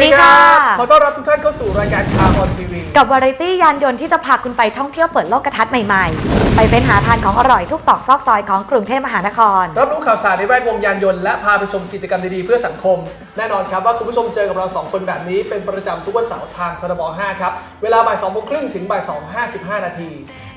สวัสดีค่ะ ขอต้อนรับทุกท่านเข้าสู่รายการคาร์ออนทีวี กับวาไรตี้ยานยนต์ที่จะพาคุณไปท่องเที่ยวเปิดโลกกระทัดใหม่ๆ ไปเฟ้นหาทานของอร่อยทุกตอกซอกซอยของกรุงเทพมหานคร รับรู้ข่าวสารในแวดวงยานยนต์และพาไปชมกิจกรรมดีๆเพื่อสังคม แน่นอนครับว่าคุณผู้ชมเจอกับเรา 2 คนแบบนี้เป็นประจำทุกวันเสาร์ทางทรบ5ครับ เวลาบ่าย2โมงครึ่งถึงบ่าย2 55 นาที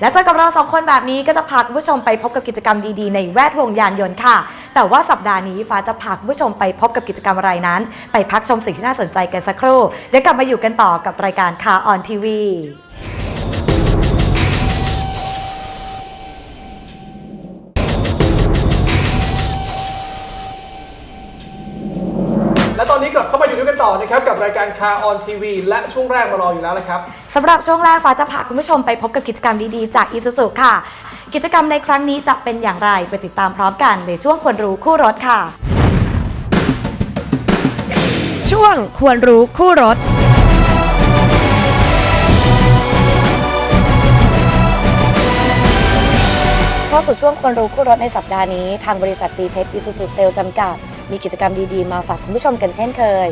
และเจอกับเราสองคนแบบนี้ก็จะพาคุณผู้ชมไปพบกับกิจกรรมดีๆ ในแวดวงยานยนต์ค่ะ แต่ว่าสัปดาห์นี้ฟ้าจะพาคุณผู้ชมไปพบกับกิจกรรมอะไรนั้น ไปพักชมสิ่งที่น่าสนใจกันสักครู่เดี๋ยวกลับมาอยู่กันต่อกับรายการคาออนทีวี ต่อนะครับกับรายการคาร์ออนทีวีและช่วงแรกมารออยู่แล้วนะครับ สำหรับช่วงแรกฟ้าจะพาคุณผู้ชมไปพบกับกิจกรรมดีๆ จาก Isuzu ค่ะ กิจกรรมในครั้งนี้จะเป็นอย่างไรไปติดตามพร้อมกันในช่วงควรรู้คู่รถค่ะ ช่วงควรรู้คู่รถ เข้าสู่ช่วงควรรู้คู่รถในสัปดาห์นี้ ทางบริษัทตีเพชรอิซูซูเซลจำกัด มีกิจกรรมดีๆ มาฝากคุณผู้ชมกันเช่นเคย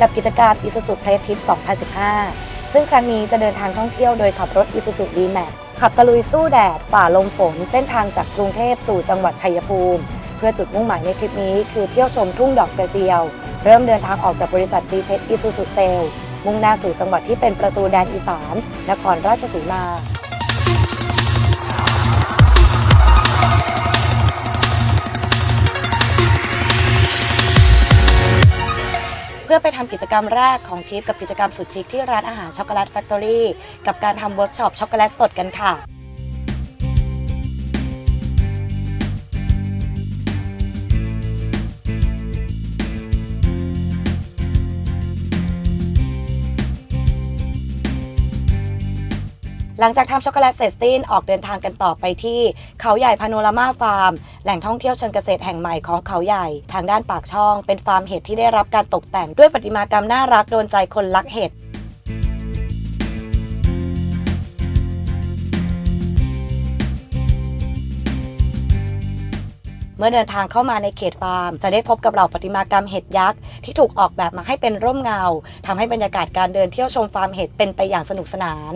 กับกิจกรรม Isuzu Play Trip 2015 ซึ่งครั้งนี้จะเดินทางท่องเที่ยวโดยขับรถ Isuzu D-Max ขับตะลุยสู้แดด ฝ่าลมฝน เส้นทางจากกรุงเทพสู่จังหวัดชัยภูมิ เพื่อจุดมุ่งหมายในทริปนี้คือเที่ยวชมทุ่งดอกกระเจียว เริ่มเดินทางออกจากบริษัทตีเพชร Isuzu Sale มุ่งหน้าสู่จังหวัดที่เป็นประตูแดนอีสาน นครราชสีมา พื่อไปทำกิจกรรมแรกของทริปกับกิจกรรมสุดชิคที่ร้านอาหารช็อกโกแลตแฟคทอรี่กับการทำเวิร์กช็อปช็อกโกแลตสดกันค่ะ หลังจากทำช็อกโกแลตเสร็จสิ้นออกเดินทางกันต่อไปที่เขาใหญ่พาโนรามาฟาร์ม แหล่งท่องเที่ยวเชิงเกษตรแห่งใหม่ของเขาใหญ่ ทางด้านปากช่อง เป็นฟาร์มเห็ดที่ได้รับการตกแต่งด้วยประติมากรรมน่ารักโดนใจคนรักเห็ดเมื่อเดินทางเข้ามาในเขตฟาร์ม จะได้พบกับเหล่าประติมากรรมเห็ดยักษ์ที่ถูกออกแบบมาให้เป็นร่มเงาทำให้บรรยากาศการเดินเที่ยวชมฟาร์มเห็ดเป็นไปอย่างสนุกสนาน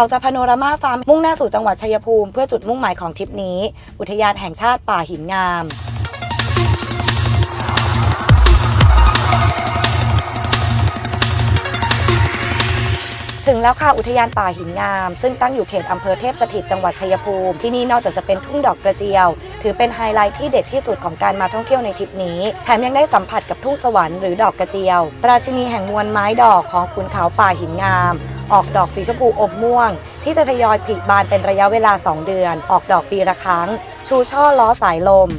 ออกจากพาโนรามาฟาร์มมุ่งหน้าสู่จังหวัดชัยภูมิเพื่อจุดมุ่งหมายของทริปนี้ อุทยานแห่งชาติป่าหินงามถึงแล้วค่ะอุทยานป่าหินงาม ซึ่งตั้งอยู่เขตอำเภอเทพสถิตจังหวัดชัยภูมิ ที่นี่นอกจากจะเป็นทุ่งดอกกระเจียว ถือเป็นไฮไลท์ที่เด็ดที่สุดของการมาท่องเที่ยวในทริปนี้ แถมยังได้สัมผัสกับทุ่งสวรรค์หรือดอกกระเจียว ราชินีแห่งมวลไม้ดอกของขุนเขาป่าหินงาม ออกดอกสีชมพูอมม่วง ที่จะทยอยผลิบานเป็นระยะเวลา 2 เดือน ออกดอกปีละครั้ง ชูช่อล้อสายลม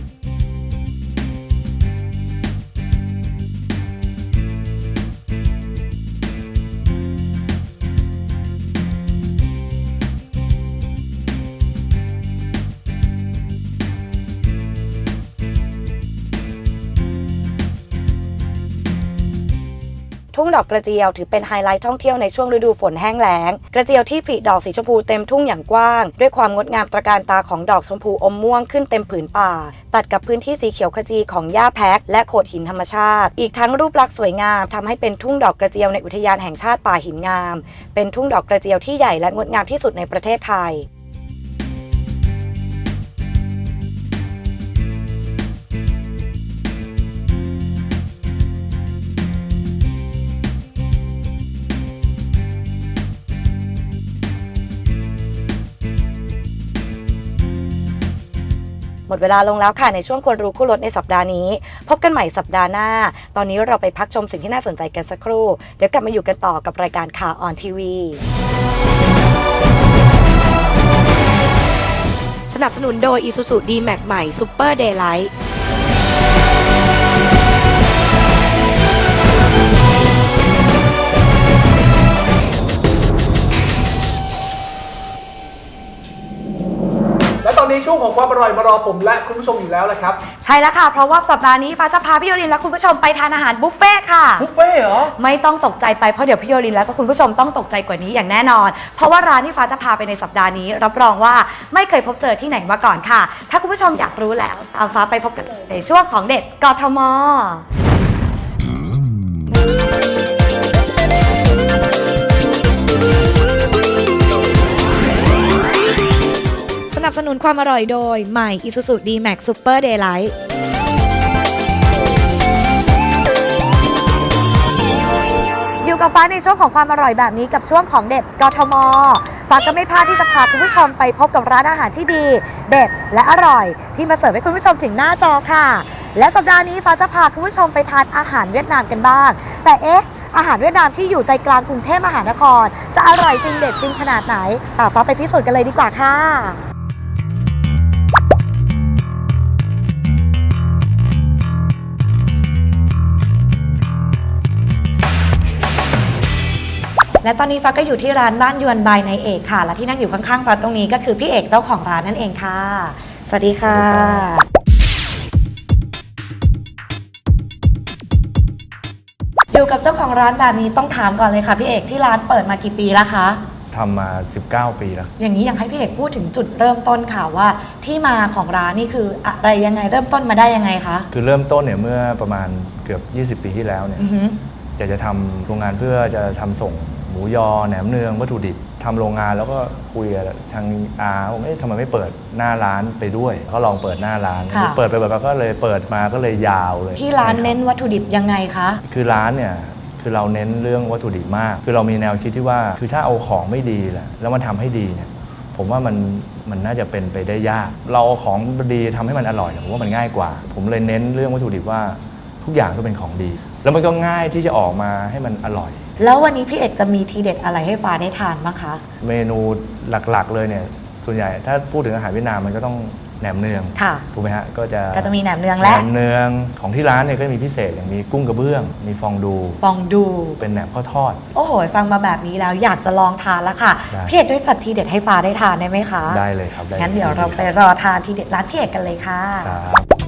งดอกกระเจียวถือเป็นไฮไลท์ท่องเที่ยวในช่วงฤดูฝนแห้งแล้ง กระเจียวที่ผลิดอกสีชมพูเต็มทุ่งอย่างกว้าง ด้วยความงดงามตระการตาของดอกชมพูอมม่วงขึ้นเต็มผืนป่า ตัดกับพื้นที่สีเขียวขจีของหญ้าแพ็กและโขดหินธรรมชาติ อีกทั้งรูปลักษณ์สวยงามทำให้เป็นทุ่งดอกกระเจียวในอุทยานแห่งชาติป่าหินงาม เป็นทุ่งดอกกระเจียวที่ใหญ่และงดงามที่สุดในประเทศไทย หมดเวลาลงแล้วค่ะในช่วงคนรู้คู่รถในสัปดาห์นี้ พบกันใหม่สัปดาห์หน้า ตอนนี้เราไปพักชมสิ่งที่น่าสนใจกันสักครู่ เดี๋ยวกลับมาอยู่กันต่อกับรายการข่าวออนทีวีสนับสนุนโดย Isuzu D-Max ใหม่ Super Daylight นนี้ช่วงของความอร่อยมารอผมและคุณผู้ชมอยู่แล้วแหละครับ ใช่แล้วค่ะ เพราะว่าสัปดาห์นี้ฟ้าจะพาพี่โยลินและคุณผู้ชมไปทานอาหารบุฟเฟ่ต์ค่ะ บุฟเฟ่ต์เหรอ ไม่ต้องตกใจไปเพราะเดี๋ยวพี่โยลินและก็คุณผู้ชมต้องตกใจกว่านี้อย่างแน่นอน เพราะว่าร้านที่ฟ้าจะพาไปในสัปดาห์นี้ รับรองว่าไม่เคยพบเจอที่ไหนมาก่อนค่ะ ถ้าคุณผู้ชมอยากรู้แล้วตามฟ้าไปพบกันเลยในช่วงของเด็ดกทม นับสนุนความอร่อยโดย ใหม่ Isuzu D-Max Super Daylight อยู่กับฟ้าในช่วงของความอร่อยแบบนี้กับช่วงของเด็ดกทม ฟ้าก็ไม่พลาดที่จะพาคุณผู้ชมไปพบกับร้านอาหารที่ดี เด็ดและอร่อย ที่มาเสิร์ฟให้คุณผู้ชมถึงหน้าจอค่ะ และสัปดาห์นี้ฟ้าจะพาคุณผู้ชมไปทานอาหารเวียดนามกันบ้าง แต่เอ๊ะ อาหารเวียดนามที่อยู่ใจกลางกรุงเทพมหานคร จะอร่อยจริงเด็ดจริงขนาดไหนตามฟ้าไปพิสูจน์กันเลยดีกว่าค่ะ และตอนนี้ฟ้าก็อยู่ที่ร้านบ้านยวนบายในเอกค่ะ และที่นั่งอยู่ข้างๆฟ้าตรงนี้ก็คือพี่เอกเจ้าของร้านนั่นเองค่ะ สวัสดีค่ะอยู่กับเจ้าของร้านแบบนี้ต้องถามก่อนเลยค่ะพี่เอกที่ร้านเปิดมากี่ปีแล้วคะ ทำมา 19 ปีแล้ว อย่างนี้อยากให้พี่เอกพูดถึงจุดเริ่มต้นค่ะว่า ที่มาของร้านนี่คืออะไรยังไงเริ่มต้นมาได้ยังไงคะคือเริ่มต้นเนี่ยเมื่อประมาณเกือบ 20 ปีที่แล้วเนี่ย อือหือ อยากจะทำโรงงานเพื่อจะทำส่ง หมูยอแหนมเนืองวัตถุดิบทำโรงงานแล้วก็คุยกับทางอาว่าเอ๊ะทำไมไม่เปิดหน้าร้านไปด้วย ก็ลองเปิดหน้าร้าน ค่ะ เปิดไปเปิดมาก็เลยเปิดมาก็เลยยาวเลยที่ร้านเน้นวัตถุดิบยังไงคะ คือร้านเนี่ยคือเราเน้นเรื่องวัตถุดิบมาก คือเรามีแนวคิดที่ว่าคือถ้าเอาของไม่ดีแหละแล้วมันทำให้ดีเนี่ยผมว่ามันมันน่าจะเป็นไปได้ยาก เราเอาของดีทำให้มันอร่อยเนี่ยผมว่ามันง่ายกว่า ผมเลยเน้นเรื่องวัตถุดิบว่าทุกอย่างต้องเป็นของดี แล้วมันก็ง่ายที่จะออกมาให้มันอร่อย แล้ววันนี้พี่เอกจะมีทีเด็ดอะไรให้ฟ้าได้ทานบ้างคะ เมนูหลักๆเลยเนี่ยส่วนใหญ่ถ้าพูดถึงอาหารเวียดนามมันก็ต้องแหนมเนืองค่ะ ถูกไหมฮะก็จะก็จะมีแหนมเนืองแหนและมเนืองของที่ร้านเนี่ยก็จะมีพิเศษอย่างมีกุ้งกระเบื้อง มีฟองดู ฟองดู เป็นแหนมข้าวทอด โอ้โห ฟังมาแบบนี้แล้วอยากจะลองทานแล้วค่ะ ได้ พี่เอกด้วยจัดทีเด็ดให้ฟ้าได้ทานได้ไหมคะได้เลยครับได้งั้นเดี๋ยวเราไปรอทานทีเด็ดร้านพี่เอกกันเลยค่ะ ครับ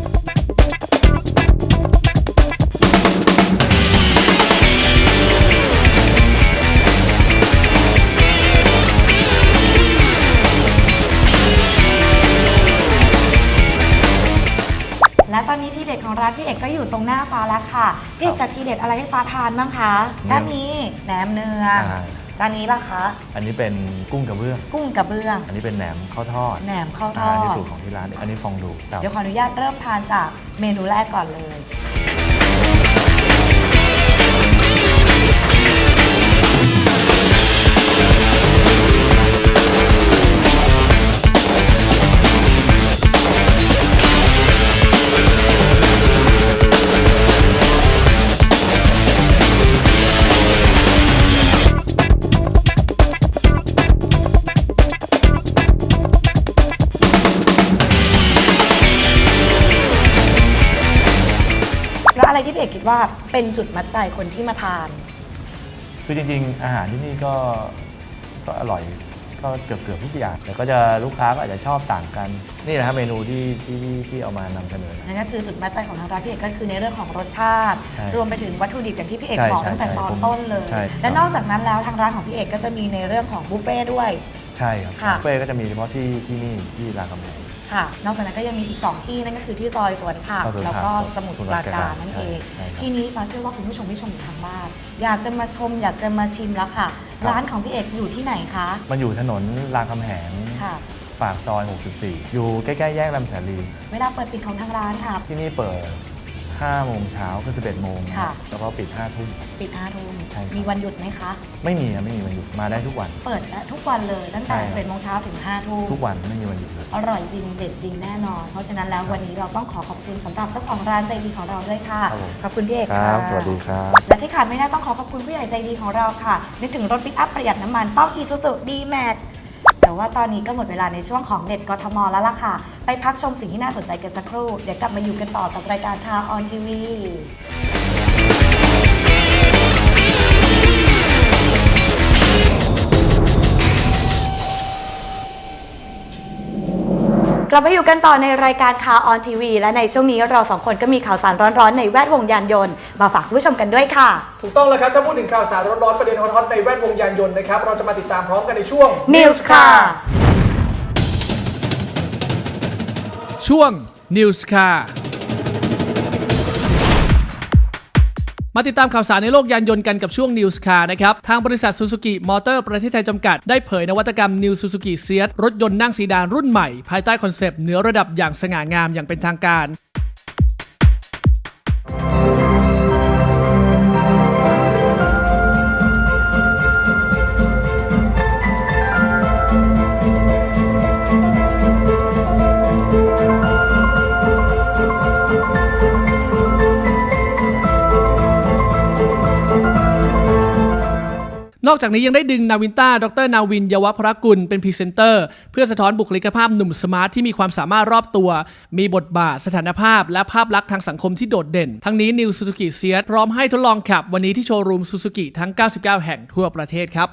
ทีเด็ดของร้านพี่เอกก็อยู่ตรงหน้าฟ้าแล้วค่ะพี่เอกจัดทีเด็ดอะไรให้ฟ้าทานบ้างคะด้านนี้แหนมเนืองอ่าจานนี้ล่ะคะ อันนี้เป็นกุ้งกระเบื้อง กุ้งกระเบื้อง อันนี้เป็นแหนมข้าวทอดแหนมข้าวทอาอหารที่ดสูตรของที่ร้าน อันนี้ฟองดูครับ เดี๋ยวขออนุญาตเริ่มทานจากเมนูแรกก่อนเลย ดว่าเป็นจุดมัดใจคนที่มาทาน คือจริงๆ อาหารที่นี่ก็ก็อร่อยก็เกือบเกือบๆทุกอย่างแต่ก็จะลูกค้าก็อาจจะชอบต่างกัน นี่นะครับเมนูที่ที่ที่เอามานำเสนอนะนั่นก็คือจุดมัดใจของทางร้านพี่เอกก็คือในเรื่องของรสชาติ ใช่รวมไปถึงวัตถุดิบอย่างที่พี่เอกใช่บอกใช่ตั้งแต่ใช่ตอนผมต้นเลย ใช่และนอกจากนั้นแล้วทางร้านของพี่เอกก็จะมีในเรื่องของบุฟเฟ่ต์ด้วย ใช่ครับค่ะ บุฟเฟ่ต์ก็จะมีเฉพาะที่ที่นี่ที่รามคำแหง ค่ะ นอกจากนั้นก็ยังมีอีก 2 ที่นั่นก็คือที่ซอยสวนผักซอยสวนผักแล้วก็สมุทรปราการนั่นใช่เอง ใช่ครับทีนี้ฟ้าเชื่อว่าคุณผู้ชมที่ชมอยู่ทางบ้านอยากจะมาชมอยากจะมาชิมแล้วค่ะ ครับ ร้านของพี่เอกอยู่ที่ไหนคะ มันอยู่ถนนรามคำแหงค่ะ ปากซอย 64 อยู่ใกล้ ๆ แยกลำแสนลีเวลาเปิดปิดของทางร้านค่ะ ที่นี่เปิด 5โมงเช้าคือ11โมงค่ะ แล้วก็ปิด5ทุ่ม ปิด5ทุ่มใช่ครับ มีวันหยุดไหมคะ ไม่มีครับไม่มีวันหยุดมาได้ทุกวัน เปิดทุกวันเลยตั้งแต่ใช่ครับ 11โมงเช้าถึง5ทุ่มทุกวันไม่มีวันหยุดเลย อร่อยจริงเด็ดจริงแน่นอน เพราะฉะนั้นแล้ววันนี้เราต้องขอขอบคุณสำหรับเจ้าของร้านใจดีของเราด้วยค่ะ ครับผม ขอบคุณพี่เอกคค่ะ รับ สวัสดีครับ และที่ขาดไม่ได้ต้องขอขอบคุณผู้ใหญ่ใจดีของเราค่ะ นึกถึงรถปิกอัพประหยัดน้ำมันต้องอีซูซูดี แต่ว่าตอนนี้ก็หมดเวลาในช่วงของเด็ดกทมแล้วล่ะค่ะ ไปพักชมสิ่งที่น่าสนใจกันสักครู่ เดี๋ยวกลับมาอยู่กันต่อกับรายการทาออนทีวี กลับมาอยู่กันต่อในรายการคาออนทีวีและในช่วงนี้เราสองคนก็มีข่าวสารร้อนๆในแวดวงยานยนต์มาฝากคุณผู้ชมกันด้วยค่ะ ถูกต้องแล้วครับ ถ้าพูดถึงข่าวสารร้อนๆประเด็นฮอตๆในแวดวงยานยนต์นะครับ เราจะมาติดตามพร้อมกันในช่วง News ค่ะ ช่วง News Car มาติดตามข่าวสารในโลกยานยนต์กันกับช่วง News Car นะครับ ทางบริษัท Suzuki Motor ประเทศไทยจำกัด ได้เผยนวัตกรรม New Suzuki Seat รถยนต์นั่งซีดานรุ่นใหม่ ภายใต้คอนเซปต์เหนือระดับอย่างสง่างามอย่างเป็นทางการ นอกจากนี้ยังได้ดึงนาวินต้า ดรนาวินยวพรกุล เป็นพรีเซนเตอร์ เพื่อสะท้อนบุคลิกภาพหนุ่มสมาร์ทที่มีความสามารถรอบตัว มีบทบาท สถานภาพ และภาพลักษณ์ทางสังคมที่โดดเด่น ทั้งนี้นิวซูซูกิเซียสพร้อมให้ทดลองขับวันนี้ที่โชว์รูมซูซูกิทั้ง 99 แห่งทั่วประเทศครับ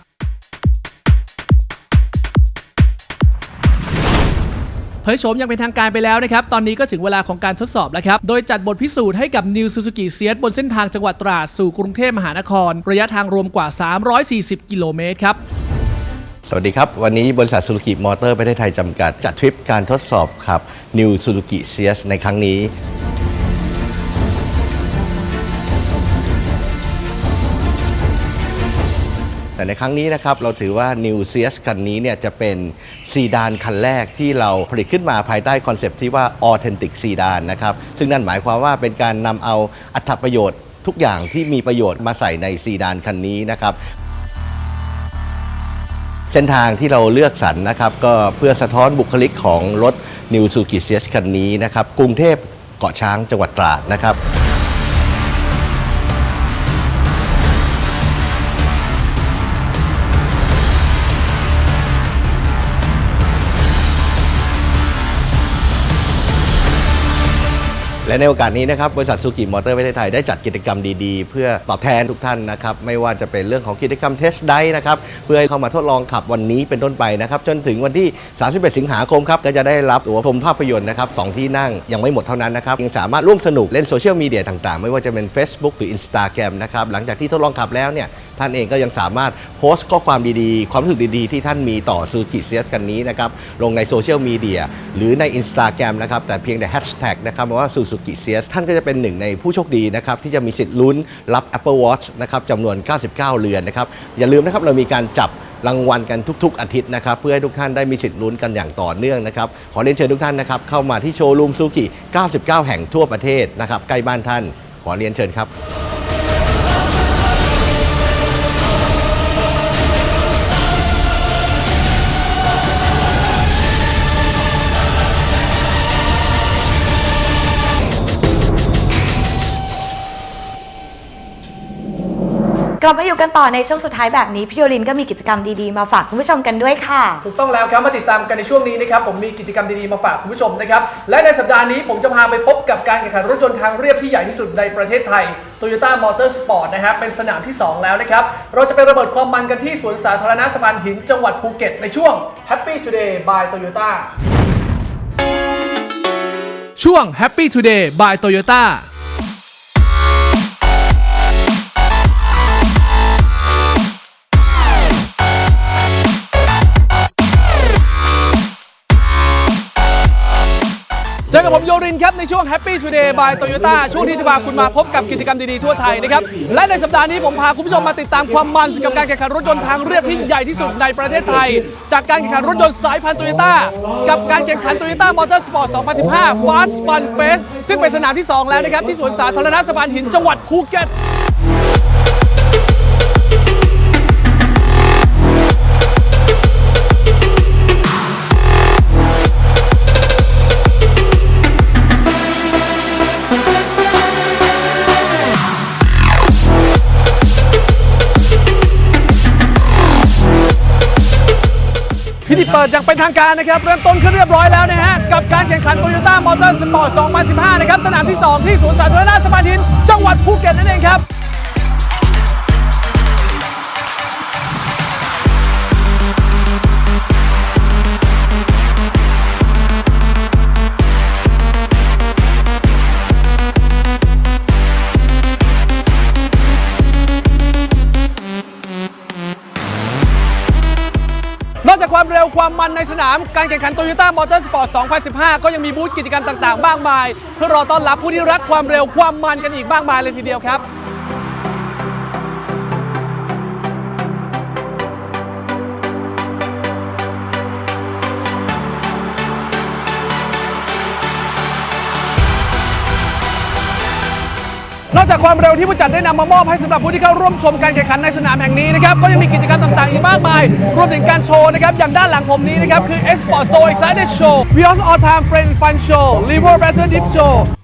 ยโฉมอย่างเป็นทางการไปแล้วนะครับ ตอนนี้ก็ถึงเวลาของการทดสอบแล้วครับ โดยจัดบทพิสูจน์ให้กับ New Suzuki Seat บนเส้นทางจังหวัดตราดสู่กรุงเทพมหานคร ระยะทางรวมกว่า 340 กิโลเมตรครับสวัสดีครับ วันนี้บริษัทซูซูกิมอเตอร์ประเทศไทยจำกัด จัดทริปการทดสอบขับ New Suzuki CS ในครั้งนี้ แต่ในครั้งนี้นะครับเราถือว่า New CS คันนี้เนี่ยจะเป็นซีดานคันแรกที่เราผลิตขึ้นมาภายใต้คอนเซปต์ที่ว่า Authentic Sedan นะครับซึ่งนั่นหมายความว่าเป็นการนำเอาอัตประโยชน์ทุกอย่างที่มีประโยชน์มาใส่ในซีดานคันนี้นะครับเส้นทางที่เราเลือกสรรนะครับ ก็เพื่อสะท้อนบุคลิกของรถ New Suzuki CS คันนี้นะครับกรุงเทพเกาะช้างจังหวัดตราดนะครับ และในโอกาสนี้นะครับบริษัทซูกิมอเตอร์ประเทศไทยได้จัดกิจกรรมดีๆ เพื่อตอบแทนทุกท่านนะครับไม่ว่าจะเป็นเรื่องของกิจกรรมเทสไดนะครับเพื่อให้เข้ามาทดลองขับวันนี้เป็นต้นไปนะครับจนถึงวันที่ 31 สิงหาคมครับก็จะได้รับตั๋วชมภาพยนตร์นะครับสองที่นั่งยังไม่หมดเท่านั้นนะครับยังสามารถร่วมสนุกเล่นโซเชียลมีเดียต่างๆ ไม่ว่าจะเป็น Facebook หรือ Instagram นะครับหลังจากที่ทดลองขับแล้วเนี่ย ท่านเองก็ยังสามารถโพสต์ข้อความดีๆ ความรู้สึกดีๆ ที่ท่านมีต่อซูกิเซียสกันนี้นะครับลงในโซเชียลมีเดียหรือใน Instagram นะครับแต่เพียงแต่แฮชแท็กนะครับว่าซูซูกิเซียสท่านก็จะเป็นหนึ่งในผู้โชคดีนะครับที่จะมีสิทธิ์ลุ้นรับ Apple Watch นะครับจำนวน 99 เรือนนะครับอย่าลืมนะครับเรามีการจับรางวัลกันทุก ๆ อาทิตย์นะครับ เพื่อให้ทุกท่านได้มีสิทธิ์ลุ้นกันอย่างต่อเนื่องนะครับ ขอเรียนเชิญทุกท่านนะครับ เข้ามาที่โชว์รูมซูกิ 99 แห่งทั่วประเทศนะครับ ใกล้บ้านท่าน ขอเรียนเชิญครับ กลับมาอยู่กันต่อในช่วงสุดท้ายแบบนี้ พี่โยลินก็มีกิจกรรมดีๆ มาฝากคุณผู้ชมกันด้วยค่ะ ถูกต้องแล้วครับมาติดตามกันในช่วงนี้นะครับผมมีกิจกรรมดีๆมาฝากคุณผู้ชมนะครับและในสัปดาห์นี้ผมจะพาไปพบกับการแข่งขันรถยนต์ทางเรียบที่ใหญ่ที่สุดในประเทศไทย Toyota Motor Sport นะครับเป็นสนามที่ 2 แล้วนะครับเราจะไประเบิดความมันกันที่สวนสาธารณะสะพานหินจังหวัดภูเก็ตในช่วง Happy Today by Toyota ช่วง Happy Today by Toyota รินครับในช่วง Happy Today by Toyota ช่วงที่จะพาคุณมาพบกับกิจกรรมดีๆทั่วไทยนะครับ และในสัปดาห์นี้ผมพาคุณผู้ชมมาติดตามความมันกับการแข่งขันรถยนต์ทางเรียบที่ใหญ่ที่สุดในประเทศไทย จากการแข่งขันรถยนต์สายพันธุ์ Toyota กับการแข่งขัน Toyota Motor Sport 2015 Fast Fun Fest ซึ่งเป็นสนามที่ 2 แล้วนะครับที่สวนสาธารณะสะพานหินจังหวัดภูเก็ต ธีเปิดอย่างเป็นทางการนะครับ เริ่มต้นขึ้นเรียบร้อยแล้วนะฮะ กับการแข่งขันโตโยต้ามอเตอร์สปอร์ต 2015 นะครับ สนามที่ 2 ที่สวนสาธารณะสปาทิน จังหวัดภูเก็ตนั่นเองครับ นอกจากความเร็วความมันในสนาม การแข่งขันโตโยต้ามอเตอร์สปอร์ต 2015 ก็ยังมีบูธกิจกรรมต่างๆ มากมาย เพื่อรอต้อนรับผู้ที่รักความเร็วความมันกันอีกมากมายเลยทีเดียวครับ นอกจากความเร็วที่ผู้จัดได้นำมามอบให้สำหรับผู้ที่เข้าร่วมชมการแข่งขันในสนามแห่งนี้นะครับ ก็ยังมีกิจกรรมต่างๆอีกมากมาย รวมถึงการโชว์นะครับ อย่างด้านหลังผมนี้นะครับ คือ Export So Excited Show Vios All Time Friend Fun Show Liver Battle Dip Show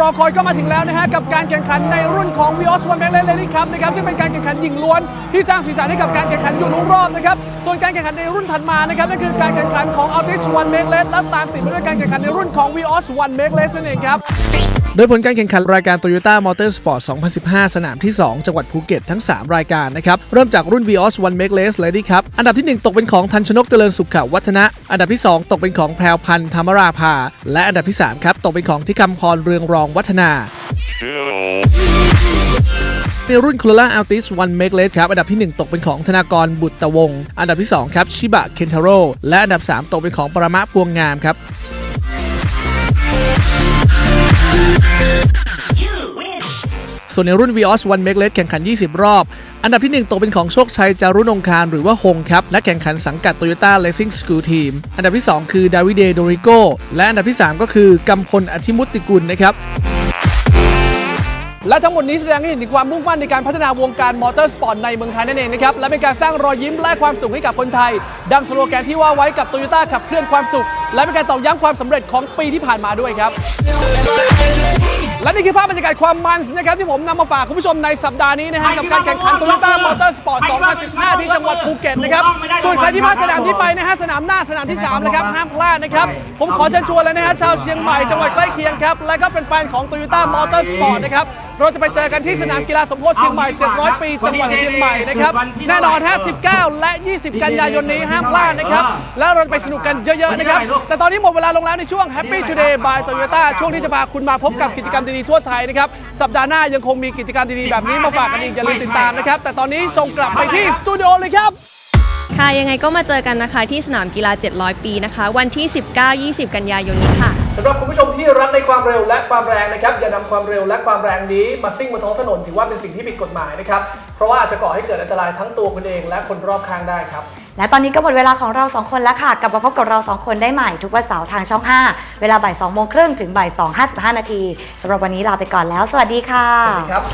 รอคอยก็มาถึงแล้วนะฮะกับการแข่งขันในรุ่นของ Vios One m a n l a n y Cup นะครับซึ่งเป็นการแข่งขันหญิงล้วนที่สร้างสีสันให้กับการแข่งขันอยู่ทุกรอบนะครับส่วนการแข่งขันในรุ่นถัดมานะครับนั่นคือการแข่งขันของ Altis One m a k e l e s และตามติดมาด้วยการแข่งขันในรุ่นของ Vios One m a k e l e s นั่นเองครับ โดยผลการแข่งขันรายการ Toyota Motor Sport 2015 สนามที่ 2 จังหวัดภูเก็ตทั้ง 3 รายการนะครับ เริ่มจากรุ่น Vios One Make Race Lady Cup อันดับที่ 1 ตกเป็นของทันชนกเจริญสุขวัฒนะ อันดับที่ 2 ตกเป็นของแพรวพันธ์ธรรมราภา และอันดับที่ 3 ครับ ตกเป็นของทิคำพรเรืองรองวัฒนาในรุ่น Corolla Altis One Make Race ครับ อันดับที่ 1 ตกเป็นของธนากรบุตรวงศ์อันดับที่ 2 ครับชิบะเคนทาโร่และอันดับ 3 ตกเป็นของปรมะพวงงามครับ ส่วนในรุ่น Vios One Make Race แข่งขัน 20 รอบ อันดับที่ 1 ตกเป็นของโชคชัยจารุนงคารหรือว่าฮงครับ และแข่งขันสังกัด Toyota Racing School Team อันดับที่ 2 คือดาวิเดโดริโกและอันดับที่ 3 ก็คือกำพลอธิมุตติกุลนะครับและทั้งหมดนี้แสดงให้เห็นถึงความมุ่งมั่นในการพัฒนาวงการมอเตอร์สปอร์ตในเมืองไทยนั่นเองนะครับ และเป็นการสร้างรอยยิ้มและความสุขให้กับคนไทย ดังสโลแกนที่ว่าไว้กับโตโยต้าขับเคลื่อนความสุข และเป็นการตอกย้ำความสำเร็จของปีที่ผ่านมาด้วยครับ และนี่คือภาพบรรยากาศความมันนะครับที่ผมนำมาฝากคุณผู้ชมในสัปดาห์นี้นะฮะกับการแข่งขัน Toyota Motor Sport 2015 ที่จังหวัดภูเก็ตนะครับส่วนใครที่พลาดสนามที่ไปนะฮะสนามหน้าสนามที่3นะครับห้ามพลาดนะครับผมขอเชิญชวนเลยนะฮะชาวเชียงใหม่จังหวัดใกล้เคียงครับและก็เป็นแฟนของ Toyota Motor Sport นะครับเราจะไปเจอกันที่สนามกีฬาสมโพธิเชียงใหม่ 700 ปี จังหวัดเชียงใหม่นะครับ แน่นอนฮะ19และ 20 กันยายนนี้ห้ามพลาดนะครับ แล้วเราไปสนุกกันเยอะ ๆ นะครับ แต่ตอนนี้หมดเวลาลงแล้วในช่วง Happy Today by Toyota ช่วงที่จะพาคุณมาพบกับกิจกรรมดีๆทั่วไทยนะครับ สัปดาห์หน้ายังคงมีกิจกรรมดีๆแบบนี้มาฝากกันอีกอย่าลืมติดตามนะครับ แต่ตอนนี้ส่งกลับไปที่สตูดิโอเลยครับ ค่ะ ยังไงก็มาเจอกันนะคะ ที่สนามกีฬา 700 ปีนะคะ วันที่ 19-20 กันยายนนี้ค่ะ สำหรับคุณผู้ชมที่รักในความเร็วและความแรงนะครับ อย่านำความเร็วและความแรงนี้มาซิ่งบนท้องถนนถือว่าเป็นสิ่งที่ผิดกฎหมายนะครับ เพราะว่าอาจจะก่อให้เกิดอันตรายทั้งตัวคุณเองและคนรอบข้างได้ครับ และตอนนี้ก็หมดเวลาของเราสองคนแล้วค่ะ กลับมาพบกับเราสองคนได้ใหม่ทุกวันเสาร์ทางช่อง 5 เวลาบ่าย2โมงครึ่งถึงบ่าย2 55 นาทีสำหรับวันนี้ลาไปก่อนแล้ว สวัสดีค่ะครับ